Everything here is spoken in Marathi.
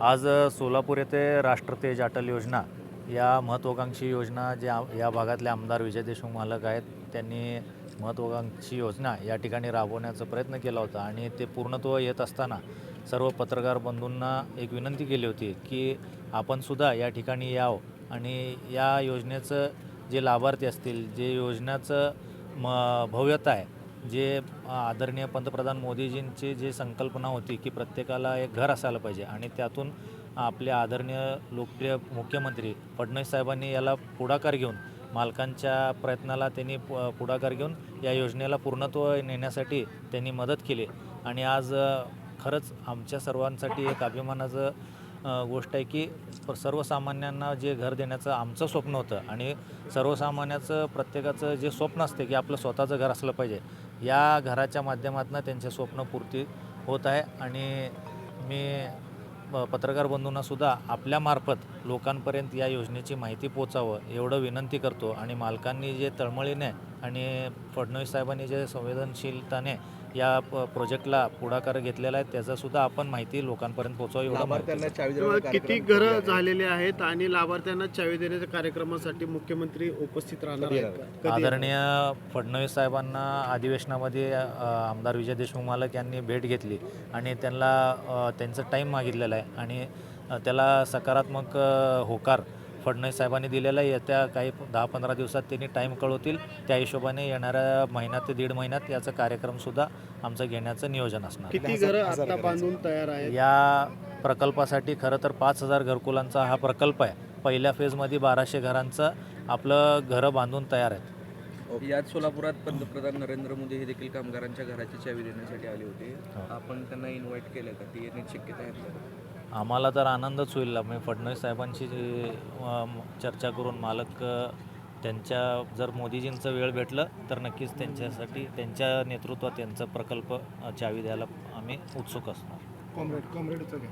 आज सोलापूर येथे राष्ट्रतेज अटल योजना या महत्त्वाकांक्षी योजना ज्या या भागातले आमदार विजय देशमुख मालक आहेत त्यांनी महत्त्वाकांक्षी योजना या ठिकाणी राबवण्याचा प्रयत्न केला होता आणि ते पूर्णत्व येत असताना सर्व पत्रकार बंधूंना एक विनंती केली होती की आपणसुद्धा या ठिकाणी यावं आणि या योजनेचं जे लाभार्थी असतील जे योजनेचं म भव्यता आहे जे आदरणीय पंतप्रधान मोदीजींची जी संकल्पना होती की प्रत्येकाला एक घर असायला पाहिजे आणि त्यातून आपले आदरणीय लोकप्रिय मुख्यमंत्री फडणवीस साहेबांनी याला पुढाकार घेऊन मालकांच्या प्रयत्नाला त्यांनी पुढाकार घेऊन या योजनेला पूर्णत्व नेण्यासाठी त्यांनी मदत केली. आणि आज खरंच आमच्या सर्वांसाठी एक अभिमानाचं गोष्ट आहे की सर्वसामान्यांना जे घर देण्याचं आमचं स्वप्न होतं आणि सर्वसामान्याचं प्रत्येकाचं जे स्वप्न असते की आपलं स्वतःचं घर असलं पाहिजे या घराच्या माध्यमातून त्यांचे स्वप्न पूर्ती होत आहे. आणि मी प- पत्रकार बंधूंनासुद्धा आपल्यामार्फत लोकांपर्यंत या योजनेची माहिती पोचावं एवढं विनंती करतो. आणि मालकांनी जे तळमळीने आणि फडणवीस साहेबांनी जे संवेदनशीलताने या प्रोजेक्टला पुढाकार घेतलेला आहे त्याचासुद्धा आपण माहिती लोकांपर्यंत पोचावं एवढं लाभार्थ्यांना माहिती चावी तेव्हा देण्याचा किती घरं? झालेले आहेत आणि लाभार्थ्यांना चावी देण्याच्या कार्यक्रमासाठी मुख्यमंत्री उपस्थित राहणार आदरणीय फडणवीस साहेबांना अधिवेशनामध्ये आमदार विजय देशमुख मालक यांनी भेट घेतली आणि त्यांना त्यांचं टाईम मागितलेला आहे. आणि त्याला सकारात्मक होकार फडणवीस साहेबांनी दिलेला आहे. येत्या काही दहा पंधरा दिवसात त्यांनी टाईम कळवतील. त्या हिशोबाने येणाऱ्या महिन्यात ते दीड महिन्यात याचा कार्यक्रमसुद्धा आमचं घेण्याचं नियोजन असणार. किती घरं आता. बांधून तयार आहेत? या प्रकल्पासाठी खरं तर पाच हजार घरकुलांचा हा प्रकल्प आहे. पहिल्या फेजमध्ये बाराशे घरांचं आपलं घरं बांधून तयार आहेत. याच सोलापुरात पंतप्रधान नरेंद्र मोदी हे देखील कामगारांच्या घराची चावी देण्यासाठी आले होते. हो. आपण त्यांना इन्व्हाइट केलं का? ती येण्याची शक्यता आहे? आम्हाला तर आनंदच होईल. मी फडणवीस साहेबांशी चर्चा करून मालक त्यांच्या जर मोदीजींचं वेळ भेटलं तर नक्कीच त्यांच्यासाठी त्यांच्या नेतृत्वात त्यांचा प्रकल्प चावी द्यायला आम्ही उत्सुक असणार. कॉम्रेड कॉम्रेडचं घ्या